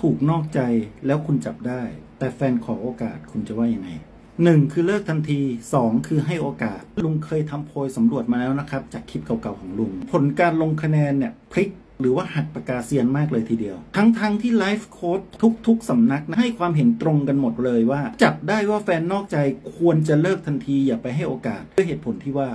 ถูกนอกใจแล้วคุณจับได้ แต่แฟนขอโอกาสคุณจะว่ายังไงหนึ่งคือเลิกทันทีสองคือให้โอกาส ลุงเคยทำโพยสำรวจมาแล้วนะครับ จากคลิปเก่าๆของลุง ผลการลงคะแนนเนี่ยพลิกหรือว่าหักปากกาเซียนมากเลยทีเดียว ทั้งๆทที่ไลฟ์โค้ดทุก ๆสำนักนะให้ความเห็นตรงกันหมดเลยว่า จับได้ว่าแฟนนอกใจควรจะเลิกทันทีอย่าไปให้โอกาสด้วยเหตุผลที่ว่า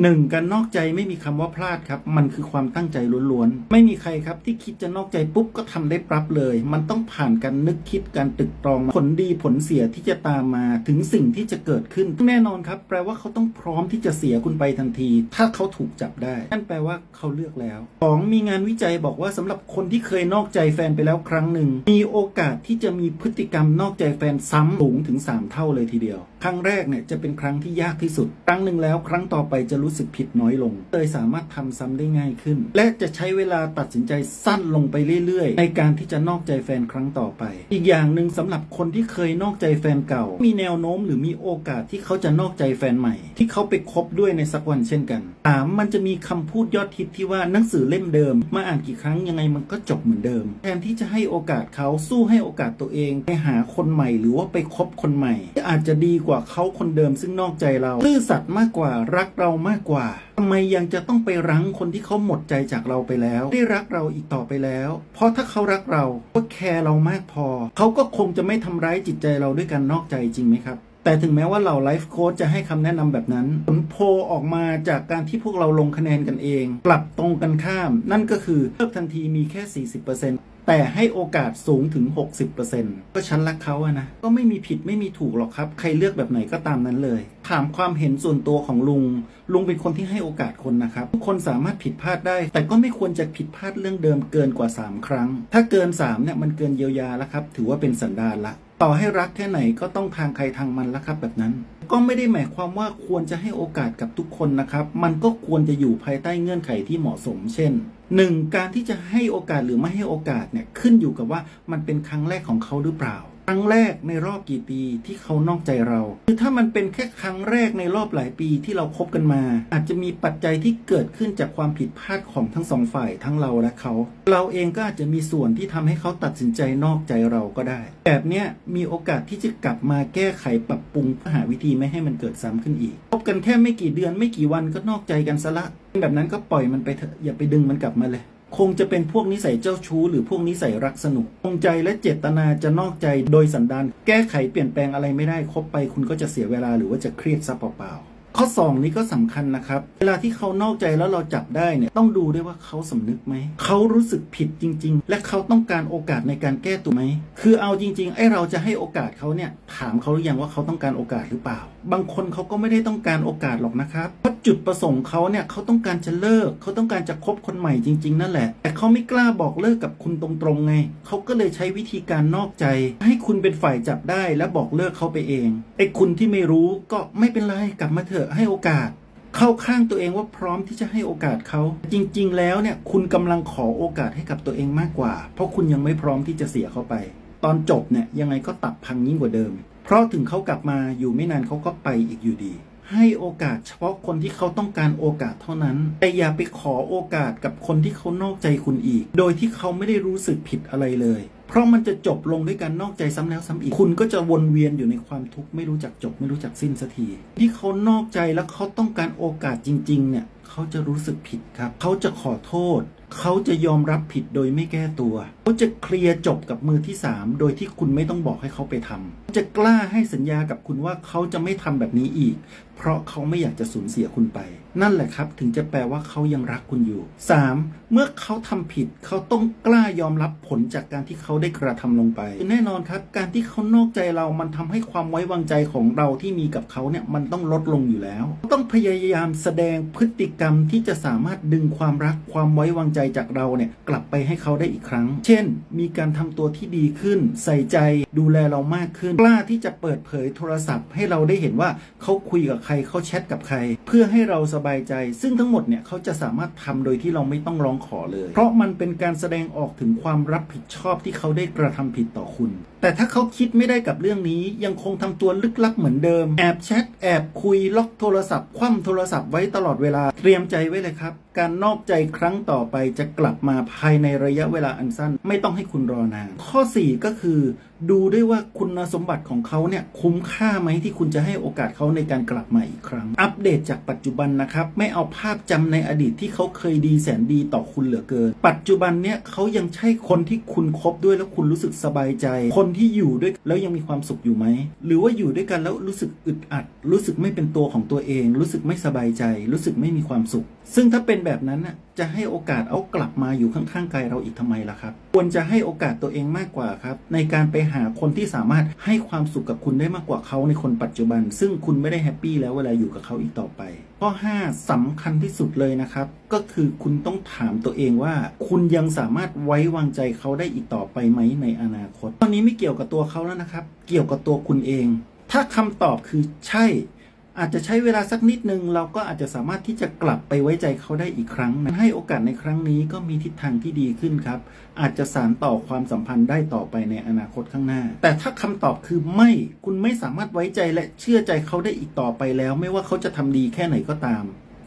หนึ่งการนอกใจไม่มีคำว่าพลาดครับ มันคือความตั้งใจล้วนๆ ไม่มีใครครับที่คิดจะนอกใจปุ๊บก็ทำได้ปรับเลย มันต้องผ่านการนึกคิดการตึกตรองผลดีผลเสียที่จะตามมาถึงสิ่งที่จะเกิดขึ้น แน่นอนครับ แปลว่าเขาต้องพร้อมที่จะเสียคุณไปทันที ถ้าเขาถูกจับได้นั่นแปลว่าเขาเลือกแล้วสองมีงานวิจัยบอกว่าสำหรับคนที่เคยนอกใจแฟนไปแล้วครั้งหนึ่งมีโอกาสที่จะมีพฤติกรรมนอกใจแฟนซ้ำสูงถึง 3 เท่าเลยทีเดียว ครั้งแรกเนี่ยจะเป็นครั้งที่ยากที่สุด ครั้งหนึ่งแล้ว ครั้งต่อไปจะรู้สึกผิดน้อยลงเลยสามารถทำซ้ำได้ง่ายขึ้น และจะใช้เวลาตัดสินใจสั้นลงไปเรื่อยๆ ในการที่จะนอกใจแฟนครั้งต่อไป อีกอย่างหนึ่งสำหรับคนที่เคยนอกใจแฟนเก่า มีแนวโน้มหรือมีโอกาสที่เขาจะนอกใจแฟนใหม่ ที่เขาไปคบด้วยในสักวันเช่นกันถามมันจะมีคำพูดยอดฮิตที่ว่าหนังสือเล่มเดิม มาอ่านกี่ครั้งยังไงมันก็จบเหมือนเดิม แทนที่จะให้โอกาสเขาสู้ให้โอกาสตัวเองไปหาคนใหม่ หรือว่าไปคบคนใหม่ที่อาจจะดีกว่าเขาคนเดิมซึ่งนอกใจเราซื่อสัตย์มากกว่ารักเรามากกว่าทำไมยังจะต้องไปรั้งคนที่เขาหมดใจจากเราไปแล้ว ได้รักเราอีกต่อไปแล้ว เพราะถ้าเขารักเราก็แคร์เรามากพอ เขาก็คงจะไม่ทำร้ายจิตใจเราด้วยการนอกใจจริงไหมครับแต่ถึงแม้ว่าเหล่าไลฟ์โค้ชจะให้คำแนะนำแบบนั้น ผลโพลออกมาจากการที่พวกเราลงคะแนนกันเอง กลับตรงกันข้าม นั่นก็คือเลิกทันทีมีแค่ 40% แต่ให้โอกาสสูงถึง 60%ก็ฉันรักเขาอะนะ ก็ไม่มีผิดไม่มีถูกหรอกครับ ใครเลือกแบบไหนก็ตามนั้นเลย ถามความเห็นส่วนตัวของลุง ลุงเป็นคนที่ให้โอกาสคนนะครับ ทุกคนสามารถผิดพลาดได้ แต่ก็ไม่ควรจะผิดพลาดเรื่องเดิมเกินกว่า 3 ครั้ง ถ้าเกิน3เนี่ยมันเกินเยียวยาแล้วครับ ถือว่าเป็นสันดานละต่อให้รักแค่ไหนก็ต้องทางใครทางมันละครับแบบนั้น ก็ไม่ได้หมายความว่าควรจะให้โอกาสกับทุกคนนะครับ มันก็ควรจะอยู่ภายใต้เงื่อนไขที่เหมาะสม เช่น หนึ่งการที่จะให้โอกาสหรือไม่ให้โอกาสเนี่ยขึ้นอยู่กับว่ามันเป็นครั้งแรกของเขาหรือเปล่า ครั้งแรกในรอบกี่ปีที่เขานอกใจเรา คือถ้ามันเป็นแค่ครั้งแรกในรอบหลายปีที่เราคบกันมา อาจจะมีปัจจัยที่เกิดขึ้นจากความผิดพลาดของทั้งสองฝ่ายทั้งเราและเขา เราเองก็อาจจะมีส่วนที่ทำให้เขาตัดสินใจนอกใจเราก็ได้ แบบเนี้ยมีโอกาสที่จะกลับมาแก้ไขปรับปรุงหาวิธีไม่ให้มันเกิดซ้ำขึ้นอีกคบกันแค่ไม่กี่เดือนไม่กี่วันก็นอกใจกันซะละ แบบนั้นก็ปล่อยมันไปเถอะอย่าไปดึงมันกลับมาเลย คงจะเป็นพวกนิสัยเจ้าชู้หรือพวกนิสัยรักสนุกจงใจและเจตนาจะนอกใจโดยสันดานแก้ไขเปลี่ยนแปลงอะไรไม่ได้คบไป คุณก็จะเสียเวลาหรือว่าจะเครียดซะเปล่าๆข้อ 2 นี้ก็สำคัญนะครับ เวลาที่เขานอกใจแล้วเราจับได้เนี่ยต้องดูด้วยว่าเขาสำนึกไหม เขารู้สึกผิดจริง ๆ และเขาต้องการโอกาสในการแก้ตัวไหม คือเอาจริงๆไอ้เราจะให้โอกาสเขาเนี่ยถามเขาหรือยังว่าเขาต้องการโอกาสหรือเปล่า บางคนเขาก็ไม่ได้ต้องการโอกาสหรอกนะครับ จุดประสงค์เขาเนี่ยเขาต้องการจะเลิกเขาต้องการจะคบคนใหม่จริง ๆ นั่นแหละ แต่เขาไม่กล้าบอกเลิกกับคุณตรงๆไงเขาก็เลยใช้วิธีการนอกใจ ให้คุณเป็นฝ่ายจับได้และบอกเลิกเขาไปเองไอ้คุณที่ไม่รู้ก็ไม่เป็นไรกลับมาเถอะให้โอกาสเข้าข้างตัวเองว่าพร้อมที่จะให้โอกาสเขาจริง ๆ แล้วเนี่ยคุณกำลังขอโอกาสให้กับตัวเองมากกว่า เพราะคุณยังไม่พร้อมที่จะเสียเขาไป ตอนจบเนี่ยยังไงก็ตับพังยิ่งกว่าเดิม เพราะถึงเขากลับมาอยู่ไม่นานเขาก็ไปอีกอยู่ดี ให้โอกาสเฉพาะคนที่เขาต้องการโอกาสเท่านั้น แต่อย่าไปขอโอกาสกับคนที่เขานอกใจคุณอีก โดยที่เขาไม่ได้รู้สึกผิดอะไรเลย เพราะมันจะจบลงด้วยการนอกใจซ้ำแล้วซ้ำอีก คุณก็จะวนเวียนอยู่ในความทุกข์ไม่รู้จักจบไม่รู้จักสิ้นสักที ที่เขานอกใจแล้วเขาต้องการโอกาสจริง ๆ เนี่ยเขาจะรู้สึกผิดครับ เขาจะขอโทษ เขาจะยอมรับผิดโดยไม่แก้ตัว เขาจะเคลียร์จบกับมือที่สามโดยที่คุณไม่ต้องบอกให้เขาไปทำ จะกล้าให้สัญญากับคุณว่าเขาจะไม่ทำแบบนี้อีก เพราะเขาไม่อยากจะสูญเสียคุณไป นั่นแหละครับ ถึงจะแปลว่าเขายังรักคุณอยู่ 3. เมื่อเขาทำผิดเขาต้องกล้ายอมรับผลจากการที่เขาได้กระทำลงไป แน่นอนครับ การที่เขานอกใจเรามันทำให้ความไว้วางใจของเราที่มีกับเขาเนี่ยมันต้องลดลงอยู่แล้ว ต้องพยายามแสดงพฤติกรรมที่จะสามารถดึงความรักความไว้วางใจจากเราเนี่ยกลับไปให้เขาได้อีกครั้ง เช่น มีการทำตัวที่ดีขึ้น ใส่ใจดูแลเรามากขึ้น กล้าที่จะเปิดเผยโทรศัพท์ให้เราได้เห็นว่าเขาคุยกับใครเขาแชทกับใคร เพื่อให้เราสบายใจ ซึ่งทั้งหมดเนี่ยเขาจะสามารถทำโดยที่เราไม่ต้องร้องขอเลย เพราะมันเป็นการแสดงออกถึงความรับผิดชอบที่เขาได้กระทำผิดต่อคุณ แต่ถ้าเขาคิดไม่ได้กับเรื่องนี้ ยังคงทำตัวลึกลับเหมือนเดิม แอบแชทแอบคุยล็อกโทรศัพท์ คว่ำโทรศัพท์ไว้ตลอดเวลา เตรียมใจไว้เลยครับ การนอกใจครั้งต่อไปจะกลับมาภายในระยะเวลาอันสั้น ไม่ต้องให้คุณรอนาน ข้อ 4 ก็คือ ดูด้วยว่าคุณสมบัติของเขาเนี่ยคุ้มค่าไหมที่คุณจะให้โอกาสเขาในการกลับมาอีกครั้ง อัปเดตจากปัจจุบันนะครับ ไม่เอาภาพจำในอดีตที่เขาเคยดีแสนดีต่อคุณเหลือเกิน ปัจจุบันเนี่ยเขายังใช่คนที่คุณคบด้วยแล้วคุณรู้สึกสบายใจ คนที่อยู่ด้วยแล้วยังมีความสุขอยู่ไหม หรือว่าอยู่ด้วยกันแล้วรู้สึกอึดอัด รู้สึกไม่เป็นตัวของตัวเอง รู้สึกไม่สบายใจ รู้สึกไม่มีความสุขซึ่งถ้าเป็นแบบนั้นน่ะจะให้โอกาสเอากลับมาอยู่ข้างๆกายเราอีกทำไมล่ะครับ ควรจะให้โอกาสตัวเองมากกว่าครับ ในการไปหาคนที่สามารถให้ความสุขกับคุณได้มากกว่าเขาในคนปัจจุบัน ซึ่งคุณไม่ได้แฮปปี้แล้วเวลาอยู่กับเขาอีกต่อไป ข้อ 5สำคัญที่สุดเลยนะครับ ก็คือคุณต้องถามตัวเองว่า คุณยังสามารถไว้วางใจเขาได้อีกต่อไปไหมในอนาคต ตอนนี้ไม่เกี่ยวกับตัวเขาแล้วนะครับ เกี่ยวกับตัวคุณเอง ถ้าคำตอบคือใช่ อาจจะใช้เวลาสักนิดนึง เราก็อาจจะสามารถที่จะกลับไปไว้ใจเขาได้อีกครั้งนะให้โอกาสในครั้งนี้ก็มีทิศทางที่ดีขึ้นครับ อาจจะสานต่อความสัมพันธ์ได้ต่อไปในอนาคตข้างหน้า แต่ถ้าคำตอบคือไม่คุณไม่สามารถไว้ใจและเชื่อใจเขาได้อีกต่อไปแล้ว ไม่ว่าเขาจะทำดีแค่ไหนก็ตาม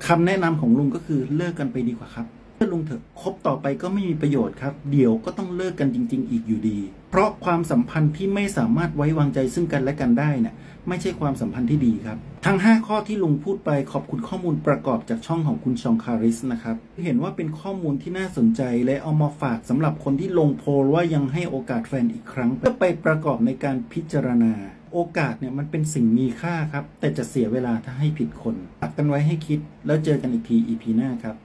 คำแนะนำของลุงก็คือเลิกกันไปดีกว่าครับ ถ้าลุงเถอะคบต่อไปก็ไม่มีประโยชน์ครับ เดี๋ยวก็ต้องเลิกกันจริง ๆ อีกอยู่ดี เพราะความสัมพันธ์ที่ไม่สามารถไว้วางใจซึ่งกันและกันได้เนี่ยไม่ใช่ความสัมพันธ์ที่ดีครับ ทั้ง 5 ข้อที่ลุงพูดไปขอบคุณข้อมูลประกอบจากช่องของคุณชองคาริสนะครับ เห็นว่าเป็นข้อมูลที่น่าสนใจและเอามาฝากสำหรับคนที่ลงโพลว่ายังให้โอกาสแฟนอีกครั้ง เพื่อไปประกอบในการพิจารณา โอกาสเนี่ยมันเป็นสิ่งมีค่าครับ แต่จะเสียเวลาถ้าให้ผิดคนตักกันไว้ให้คิดแล้วเจอกันอีกที EP หน้าครับ